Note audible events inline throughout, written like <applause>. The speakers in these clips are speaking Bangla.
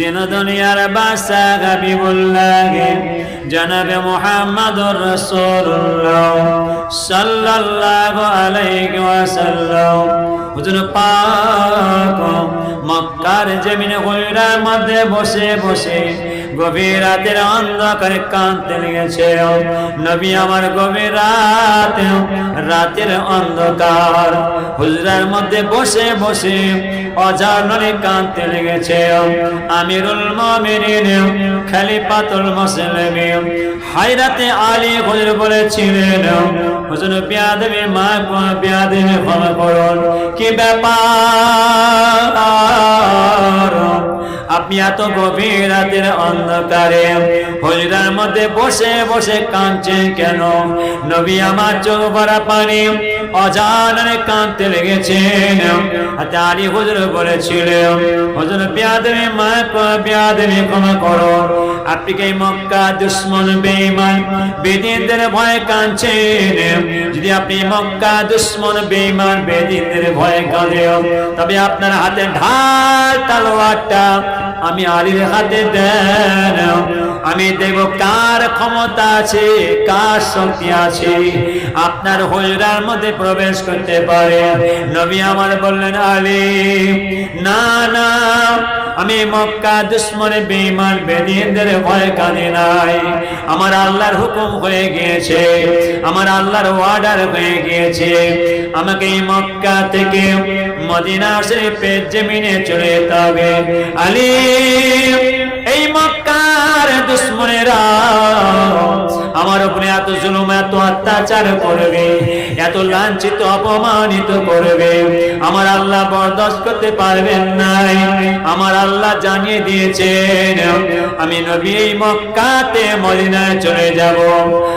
দিন দুনিয়ার বাসা হাবিবুল্লাহে জনাবে মুহাম্মাদুর রাসূলুল্লাহ সাল্লাল্লাহু আলাইহি ওয়াসাল্লাম। হুজুর পাক মক্কার জমিনে হইরার মধ্যে বসে বসে গভীর রাতের অন্ধকারে কাঁদতে লেগেছে নবী আমার গভীর রাত রাতের অন্ধকার। হুজরার মধ্যে বসে বসে অজাননে কাঁদতে লেগেছে আমিরুল মুমিনিন, খলিফাতুল মুসলিমিন, হায়রাতে আলী হুজুর বলেছিলেন, হুজুর বিয়াদবি মা বিয়াদবি ক্ষমা করুন। কি ব্যাপার? আপনি এত গভীর রাতের অন্ধকারে হজরার মধ্যে বসে বসে কাঁদছেন কেন? নবী আমার চোখ ভরা পানি অজানে কাঁদতে লেগেছেন। আলী হুজুর বলেছিলেন, হুজুর বিয়াদমি মা বিয়াদমি ক্ষমা করো। আপনি কি মক্কা দুশ্মন, বেঈমান বেদিনদের ভয়ে কাঁদছেন? যদি আপনি মক্কা দুশ্মন, বেঈমান বেদিনদের ভয়ে কাঁদেন, তবে আপনার হাতে ঢাল, তালোয়ারটা আমি আলীর হাতে দেন। আমি দেব কার ক্ষমতা আছে, কার শক্তি আছে। আপনার হজরার মধ্যে প্রবেশ করতে পারে। নবী আমার বললেন, আলী, না না আমি মক্কা দুশ্মনে বেঈমান বেদিনদের ভয় কাঁদে নাই। আমার আল্লাহর হুকুম হয়ে গিয়েছে, আমার আল্লাহর অর্ডার হয়ে গিয়েছে। আমাকে এই মক্কা থেকে মদিনা শরীফের জমিনে চলে যেতে হবে। আলী, এই মক্কার দুশ্মনেরা আমার উপরে এত জুলুম, এত অত্যাচার করবে, এত লাঞ্ছিত, অপমানিত করবে। আমার আল্লাহ বরদাস্ত করতে পারবেন নাই। আমার আল্লাহ জানিয়ে দিয়েছেন, আমি নবী মক্কাতে মদিনায় চলে যাব।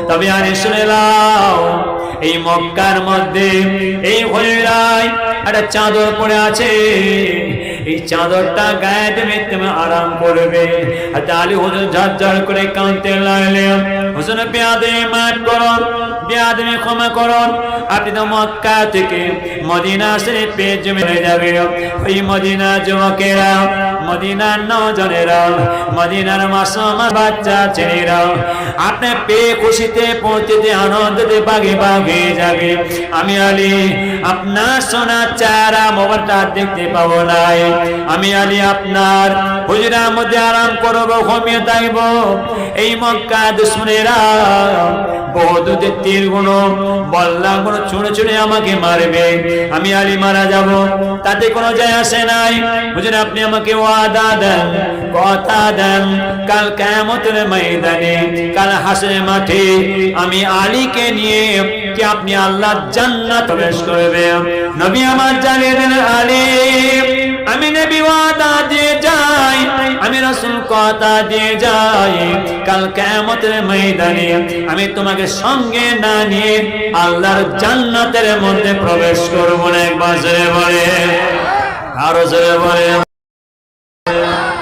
তবে আর শুনে লাও এই মক্কার মধ্যে, এই হইরায় একটা চাদর পড়ে আছে। এই চাদরটা গায়ে দেবে তুমি আরাম করবে। আর তাহলে হুজুর ঝরঝর করে কাঁদতে লাগলেন হুজুর পেয়াদে মাঠ করুন ক্ষমা করুন আপনি তো মক্কা থেকে মদিনা শরীফে জমে যাবে। ওই মদিনা যুবকেরা, মদিনার নজনেরা মদিনার মাসুমা বাচ্চা ছেলেরা আপনি পেয়ে খুশিতে, পৌঁছতে, আনন্দতে, বাগে বাগে যাবে আমি আলী, আপনার সোনা চারা মোবাইলটা দেখতে পাবো নাই। আমি আলি, আপনার হুজরার মধ্যে আরাম করব, ঘুমিয়ে থাকব। এই মক্কা দুশ্মনেরা বহুদূতের আমাকে মারবে। আমি আলী মারা যাব, তাতে কোনো যায় আসে নাই। হুজুর আপনি আমাকে ওয়াদা দেন, কথা দেন। কাল কেমতের ময়দানে, কাল মাঠে আমি আলীকে নিয়ে কি আপনি আল্লাহ জান্নাত প্রবেশ করবে? নবী আমার জানিয়ে দেন, আলী। আমি নবী ওয়াদা দিয়ে যাই, আমি রসুল কথা দিয়ে যাই। কাল কেমতের ময়দানে আমি তোমাকে সঙ্গে না নিয়ে আল্লাহর জান্নাতের মধ্যে প্রবেশ করব না। একবার বলে, আরও জোরে বলে।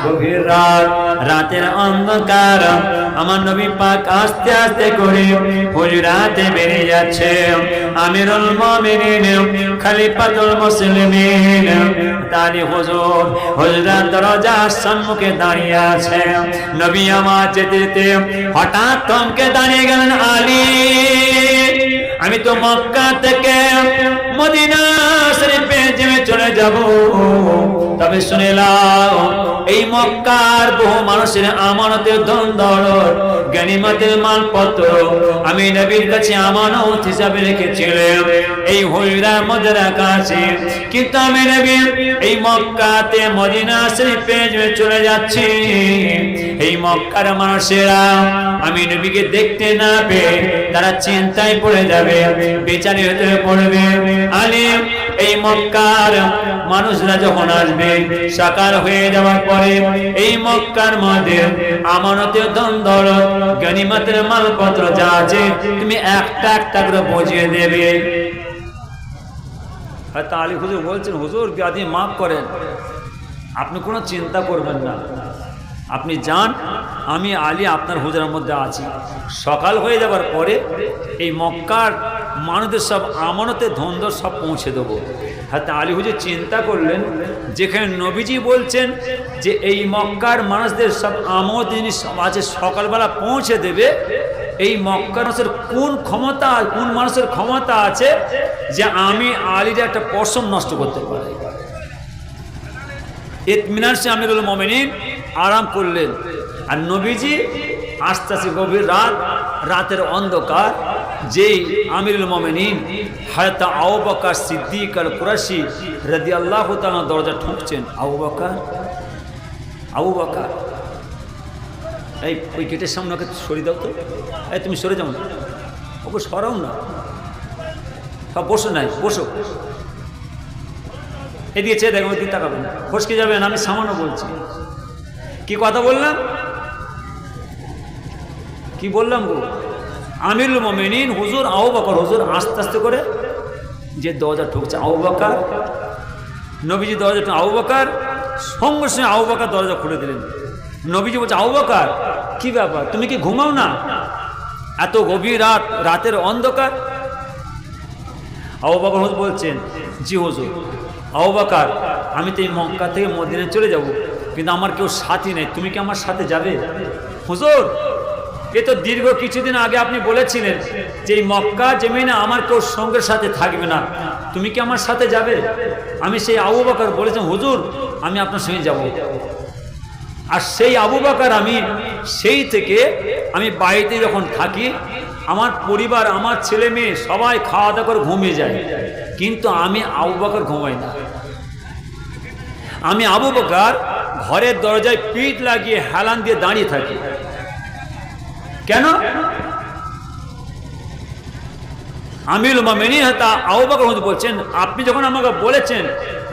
গভীর রাত, রাতের অন্ধকার আমার নবী পাক আস্তে আস্তে করে হুজরাতে বেরিয়ে যাচ্ছে। আমিরুল মুমিনিন, খলিফাতুল মুসলিমিন তারি হুজুর হুজরাত দরজার সম্মুখে দাঁড়িয়ে আছে। নবী আমার যেতে যেতে হঠাৎ থমকে দাঁড়িয়ে গেলেন আলী। আমি তো মক্কা থেকে মদিনা শরীফে জমে চলে যাব। তবে শুনে লাও এই মক্কার বহু মানুষের আমানতের ধন দৌলত জ্ঞানীমতের মালপত্র আমি নবীর কাছে আমানত হিসাবে রেখেছিলাম। এই হইরার মধ্যে রাখা আছে কিন্তু আমি নবী এই মক্কাতে মদিনা শরীফে চলে যাচ্ছি। এই মক্কার মানুষেরা আমি নবীকে দেখতে না পেয়ে তারা চিন্তায় পড়ে যাবে বেচারি হতে পড়বে। আলিম মক্কার মানুষরা যখন আসবে, সাকার হয়ে যাওয়ার পরে এই মক্কার মধ্যে আমানতের দন্দর গনিমতের মালপত্র যা আছে, তুমি একটা একটা করে বুঝিয়ে দেবে। হয়তো আলী হুজুর বলছেন, হুজুর আপনি মাফ করেন, আপনি কোনো চিন্তা করবেন না। আপনি যান, আমি, আলী আপনার হুজুরের মধ্যে আছি। সকাল হয়ে যাবার পরে এই মক্কার মানুষদের সব আমানতে ধন্দর সব পৌঁছে দেবো। হাতে আলী হুজুর চিন্তা করলেন, যেখানে নবীজি বলছেন যে এই মক্কার মানুষদের সব আমদ জিনিস আছে, সকালবেলা পৌঁছে দেবে। এই মক্কার মানুষের কোন ক্ষমতা, কোন মানুষের ক্ষমতা আছে যে আমি আলীর একটা পশম নষ্ট করতে পারি? ইতমিনার সে আমিরুল মমিনিন আরাম করলেন। আর নবীজি আস্তে আস্তে গভীর রাত, রাতের অন্ধকার। যেই আমিরুল মমিনিন হায়তা আউ বকার সিদ্দিক আল কুরাশি রাদি আল্লাহ তালা দরজা ঠুকছেন। আবু বকার আবু বকার, এই ওই গেটের সামনে ওকে সরিয়ে দাও তো। এই তুমি সরে যাও না। ওকে সরাও না। সব বসো নাই, বসো। এদিকে চেয়ে দেখো, ওদিকে তাকাবেন ফসকে যাবেন আমি সামান্য বলছি। কি কথা বললাম? কি বললাম গো? আমিরুল মমিনিন হুজুর আউ বাকর, হুজুর আস্তে আস্তে করে যে দরজা ঠুকছে আউ বাকার, নবীজি দরজা ঠুক আউ বাকার, সঙ্গে সঙ্গে আউ বাকার দরজা খুলে দিলেন। নবীজি বলছে আউ বাকার, কি ব্যাপার? তুমি কি ঘুমাও না? এত গভীর রাত, রাতের অন্ধকার? আবু বকর হুজুর বলছেন, জি হুজুর, আবু বকর, আমি তো এই মক্কা থেকে মদিনায় চলে যাব। কিন্তু আমার কেউ সাথী নেই। তুমি কি আমার সাথে যাবে? হুজুর, এ তো দীর্ঘ কিছুদিন আগে আপনি বলেছিলেন যে এই মক্কা জমিনে আমার কেউ সঙ্গের সাথে থাকবে না। তুমি কি আমার সাথে যাবে? আমি সেই আবু বকর বলেছেন হুজুর, আমি আপনার সঙ্গে যাব। আর সেই আবু বাকার আমি, সেই থেকে আমি বাড়িতে যখন থাকি, আমার পরিবার, আমার ছেলে মেয়ে সবাই খাওয়া দাওয়া করে ঘুমিয়ে যায়। কিন্তু আমি আবু বাকার ঘুমাই না। আমি আবু বকার ঘরের দরজায় পিঠ লাগিয়ে হেলান দিয়ে দাঁড়িয়ে থাকি। কেন? আমিল মামিনী তা আবু বকর বলছেন, আপনি যখন আমাকে বলেছেন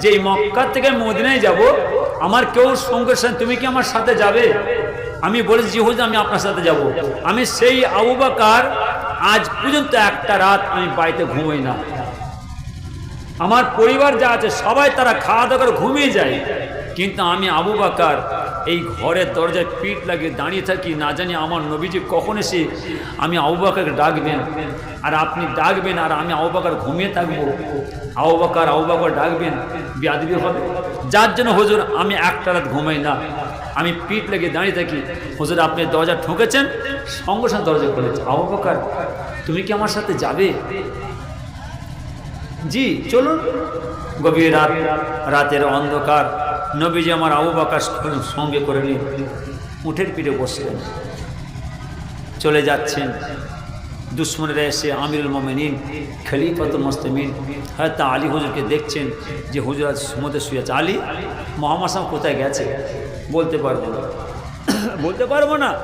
যে এই মক্কা থেকে মদিনায় যাব, আমার কেউ সঙ্গের সাথে তুমি কি আমার সাথে যাবে? আমি বলেছি, জি হুজুর, আমি আপনার সাথে যাব। আমি সেই আবু বকর, আজ পর্যন্ত একটা রাত আমি বাড়িতে ঘুমোই না। আমার পরিবার যা আছে, সবাই তারা খাওয়া দাওয়া করে ঘুমিয়ে যায়। কিন্তু আমি আবু বাকার এই ঘরের দরজায় পিঠ লাগিয়ে দাঁড়িয়ে থাকি, না জানি আমার নবীজি কখন এসে আমি আবু বাকারকে ডাকবেন। আর আপনি ডাকবেন আর আমি আবু বাকার ঘুমিয়ে থাকব। আবু বাকার আবু বাকার ডাকবেন, বিয়াদবি হবে। যার জন্য হুজুর, আমি একটা রাত ঘুমাই না। আমি পিঠ লাগিয়ে দাঁড়িয়ে থাকি। হুজুর, আপনি দরজা ঠুকেছেন? সঙ্গে সঙ্গে দরজা খুলেছে আবু বাকার, তুমি কি আমার সাথে যাবে? জি, চলুন। গভীর রাত, রাতের অন্ধকার। নবীজি আমার আবু বাকার সঙ্গে করে নিয়ে উঠের পিঠে বসলেন। চলে যাচ্ছেন। দুশ্মনেরা এসে আমিরুল মোমেনিন, খলিফাতুল মস্তমিন হয়তো আলী হুজুরকে দেখছেন যে হুজুর আজ সমুদ্রে শুয়ে আছে। আলী মোহাম্মদ সাহেব কোথায় গেছে? বলতে পারব না। <coughs> বলতে পারব না।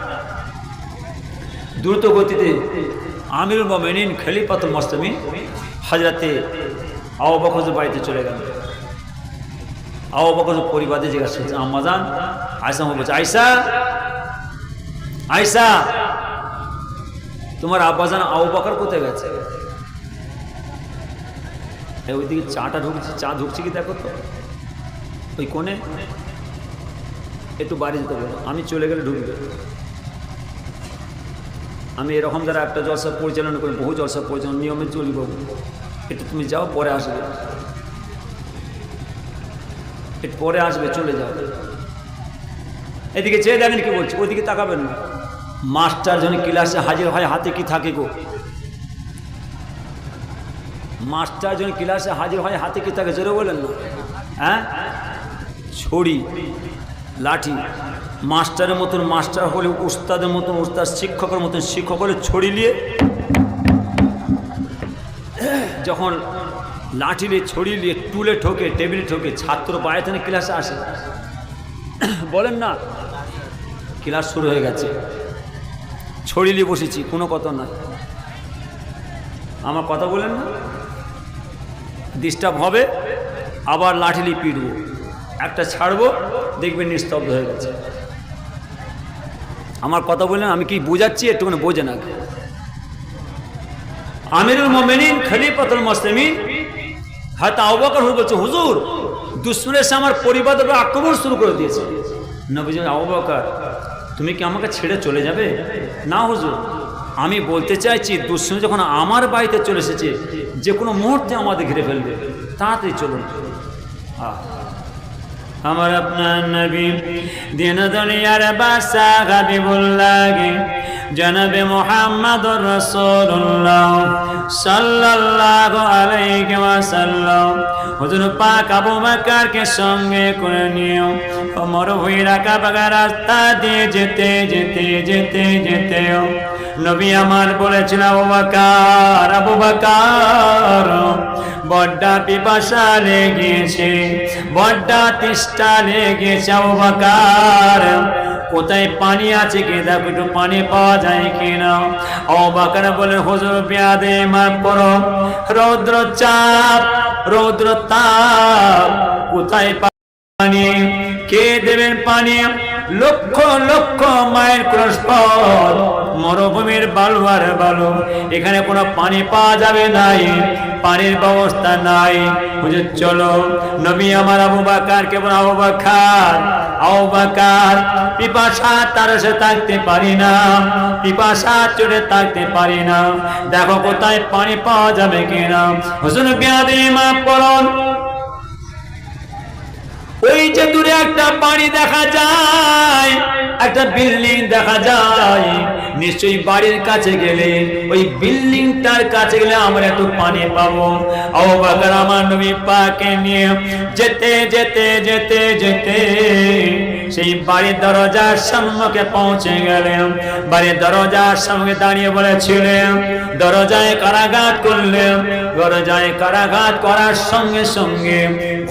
দ্রুত গতিতে আমিরুল মোমেনিন, খলিফাতুল মস্তমিন হাজরাতে বকর বাড়িতে চলে গেল জিজ্ঞাসা আয়সা বলছে আয়সা তোমার কোথায় গেছে? ওইদিকে চাটা ঢুকছে, চা ঢুকছে কি দেখো তো? ওই কোণে? একটু বাড়ি যেতে বলো। আমি চলে গেলে ঢুকবে। আমি এরকম দ্বারা একটা জলসা পরিচালনা করি, বহু জলসা পরিচালনা, নিয়মে চলব। একটু তুমি যাও, পরে আসবে। পরে আসবে, চলে যাও। এদিকে চেয়ে দেখেন কি বলছি ওইদিকে তাকাবেন না। মাস্টার যখন ক্লাসে হাজির হয়, হাতে কি থাকে গো? মাস্টার যখন ক্লাসে হাজির হয়, হাতে কি থাকে, জোরে বলেন না। হ্যাঁ? ছড়ি লাঠি, মাস্টারের মতন মাস্টার হলে উস্তাদের মতন উস্তাদ, শিক্ষকের মতন শিক্ষক হলে ছড়ি নিয়ে, যখন লাঠি নিয়ে ছড়ি নিয়ে টুলে ঠোকে, টেবিলে ঠোকে ছাত্র বায়তনে ক্লাসে আসে। বলেন না, ক্লাস শুরু হয়ে গেছে। ছড়ি নিয়ে বসেছি, কোনো কথা না আমার কথা বলেন না। ডিস্টার্ব হবে, আবার লাঠি নিয়ে পিটবো। একটা ছাড়বো, দেখবেন নিস্তব্ধ হয়ে গেছে। আমার কথা বললেন, আমি কি বোঝাচ্ছি, একটুখানি বোঝে না আমিরুল মোমেনিন, খলিফাতুল মুসলিমিন হয়তো আবাকার হুজুর বলছে, হুজুর দুশ্মনে এসে আমার পরিবার আক্রমণ শুরু করে দিয়েছে। নবীজ আবাকার তুমি কি আমাকে ছেড়ে চলে যাবে? না হুজুর, আমি বলতে চাইছি, দুশ্মন যখন আমার বাড়িতে চলে এসেছে, যে কোনো মুহূর্তে আমাদের ঘিরে ফেলবে। তাড়াতাড়ি চলুন। আহ। আমার আপনার নবী, দিন দুনিয়ার বাসা হাবিবুল্লাহি জনাবে মোহাম্মদ রসুল্লাহ সাল্লাল্লাহু আলাইহি ওয়াসাল্লাম। হুজুর পাক আবু বকরকে সঙ্গে করে নিও। ওমর ভুইরা কাবাগা রাস্তা দিয়ে যেতে যেতে যেতে যেতে নবী আমার বলেছিল আবু বকর আবু বকর, বড্ডা পিপাসা লেগেছে, বড্ডা তেষ্টা লেগেছে, আবু বকর। কোথায় পানি আছে কি? দেখো, একটু পানি পাওয়া যায় কিনা? ও বাকার বলে, হুজুর পেয়াদে মাফ করো। রৌদ্র চাপ, রৌদ্র তাপ, কোথায় পানি? কে দেবেন পানি? লক্ষ লক্ষ মায়ের ক্রসপথ মরুভূমির বালু আর বালু। এখানে কোনো পানি পাওয়া যাবে নাই, পানির ব্যবস্থা নাই। হুজুর, চলো। নবী আমার আবু বাকার কেবল আবু বাকার? আবু বাকার, পিপাসা তার সে থাকতে পারি না, পিপাসা চড়ে থাকতে পারি না। দেখো কোথায় পানি পাওয়া যাবে কিনা। হুজুর বিয়াদি মাফ করুন। ওই যে দূরে একটা বাড়ি দেখা যায়, একটা বিল্ডিং দেখা যায়। নিশ্চয়ই বাড়ির কাছে গেলে, ওই বিল্ডিংটার কাছে গেলে আমরা একটু পানি পাবো। আমার নবী পাকে নিয়ে যেতে যেতে যেতে যেতে সেই বাড়ির দরজার সম্মুখে পৌঁছে গেলেন। বাড়ির দরজার সামনে দাঁড়িয়ে বলেছিলেন, দরজায় কারাঘাত করলেন। দরজায় কারাঘাত করার সঙ্গে সঙ্গে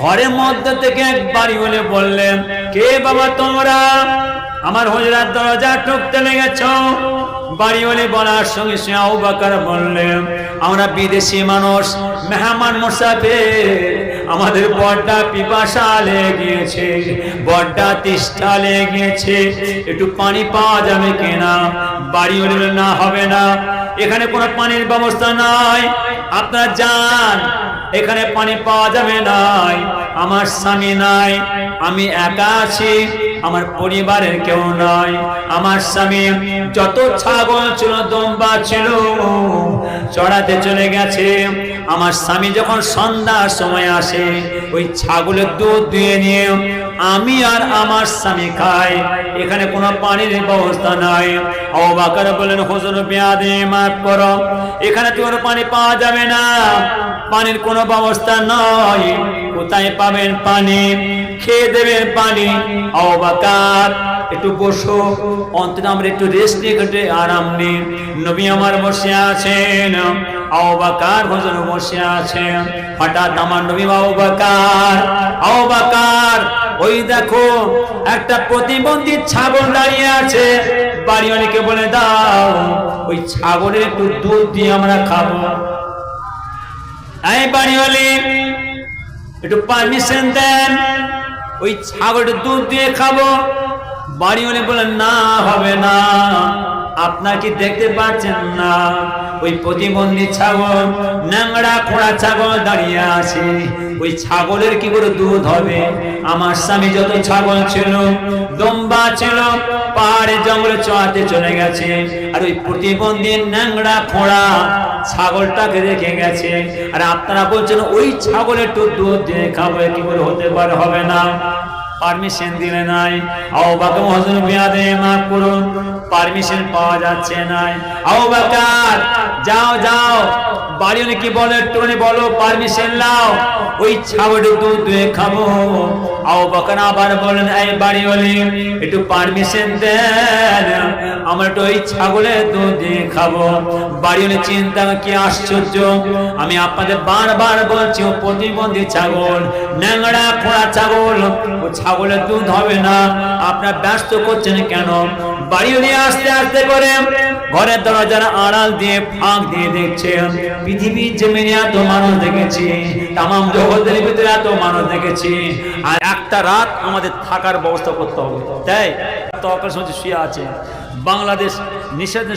ঘরের মধ্যে থেকে এক বাড়ি বলে বললেন, কে বাবা তোমরা? আমার হজরাত দরজা ঠুকতে লেগেছ। বাড়ি বলে বলার সঙ্গে সঙ্গে আবু বকর বললেন, আমরা বিদেশি মানুষ, মেহমান মুসাফির। আমাদের বড্ডা পিপাসা লেগেছে, বড্ডা তিষ্ঠা লেগেছে। একটু পানি পাওয়া যাবে কিনা? বাড়ি না হবে না। এখানে কোনো পানির ব্যবস্থা নাই। আপনার যান, এখানে পানি পাওয়া যাবে নাই। আমার স্বামী নাই, আমি একা আছি। আমার পরিবারের কেউ নাই আমার স্বামী যত ছাগল ছিল, দম্বা ছিল, চড়াতে চলে গেছে। আমার স্বামী যখন সন্ধ্যার সময় আসে, ওই ছাগলের দুধ দিয়ে নিয়ে, আমি আর আমার স্বামী খাই, এখানে কোনো পানির ব্যবস্থা নাই। অবাকার বলেন হুজুর বিয়াদে মাফ করো, এখানে তোমার পানি পাওয়া যাবে না। পানির কোনো ব্যবস্থা নয়। কোথায় পাবেন পানি? খেয়ে দেবেন পানি। অবাকার। একটু বসো। অন্তত আমরা একটু রেস্ট নিয়ে কেটে আরাম নিই নবী আমার বসে আছেন। অবাকার ভজন বসে আছেন। হঠাৎ আমার নবী অবাকার। অবাকার। ওই দেখো, একটা প্রতিবন্ধী ছাগল দাঁড়িয়ে আছে। বাড়ি অনেকে বলে, দাও, ওই ছাগলের একটু দুধ দিয়ে আমরা খাব। এই বাড়িওয়ালি, একটু পারমিশন দেন। ওই ছাগলের দুধ দিয়ে খাব। বাড়ি বলে না হবে না। আপনার কি দেখতে পাচ্ছেন না। ওই প্রতিবন্ধী ছাগল, ন্যাংড়া, খোড়া ছাগল দাঁড়িয়ে আছে। ওই ছাগলের কি করে দুধ হবে? আমার স্বামী যত ছাগল ছিল দম্বা ছিল, পাহাড়ে জঙ্গলে চড়াতে চলে গেছে। আর ওই প্রতিবন্ধী ন্যাংড়া, খোড়া ছাগলটাকে রেখে গেছে। আর আপনারা বলছেন, ওই ছাগলের একটু দুধ দিয়ে খাব, কি করে হতে পারে, হবে না। পারমিশন দিলে নাই। আও বাকা মহাজন বিয়াদে মাফ করুন পারমিশন পাওয়া যাচ্ছে নাই। আও বাকার, যাও যাও বাড়ি কি বলে, একটুখানি বলো পারমিশন লাও ওই ছাগলের দুধ দুয়ে খাব। আও বাকার আবার বলেন এই বাড়ি একটু পারমিশন দেন। আমরা একটু ওই ছাগলের দুধ দিয়ে খাব। বাড়ি চিন্তা, কি আশ্চর্য। আমি আপনাদের বারবার বলছি, ও প্রতিবন্ধী ছাগল, ন্যাংড়া খোঁড়া ছাগল, ও ছাগলের দুধ হবে না। আপনার ব্যস্ত করছেন কেন? বাড়ি নিয়ে আস্তে আস্তে করে ঘরের দরজার আড়াল দিয়ে ফাঁক দিয়ে দেখছে, পৃথিবীর জমিনে এত মানুষ দেখেছি, তামাম জগতের ভিতরে এত মানুষ দেখেছি, আর একটা রাত আমাদের থাকার ব্যবস্থা করতে হবে। তাই তো আকাশ শুয়ে আছে। বাংলাদেশ নিষেধ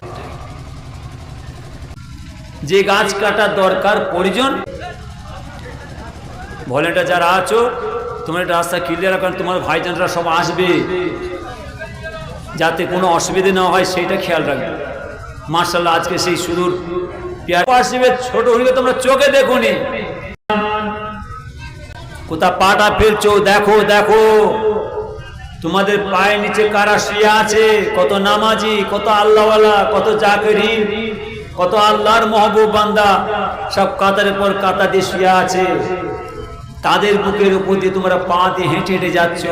যে গাছ কাটার দরকার প্রয়োজন ভলেন্টার যারা আছো, তোমার রাস্তা ক্লিয়ার কারণ তোমার ভাইজানরা সব আসবে। যাতে কোনো অসুবিধে না হয়, সেইটা খেয়াল রাখবে। মার্শাল্লাহ আজকে সেই সুদূর ছোট হইলে তোমরা চোখে দেখুনি। কোথা পাটা ফেলছো? দেখো দেখো। তোমাদের পায়ের নিচে কারা শুয়ে আছে? কত নামাজি, কত আল্লাহওয়ালা, কত জাকেরি, কত আল্লাহর মহবুব বান্দা, সব কাতারের পর কাতা দিয়ে শুয়ে আছে। তাদের বুকের উপর দিয়ে তোমরা পা দিয়ে হেঁটে হেঁটে যাচ্ছ।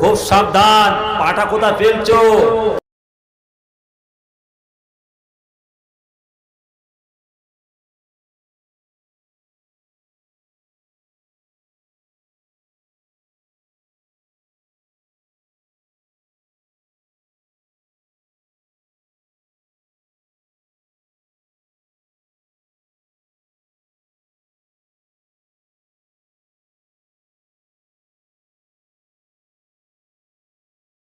খুব সাবধান, পাটা কোথা ফেলছো?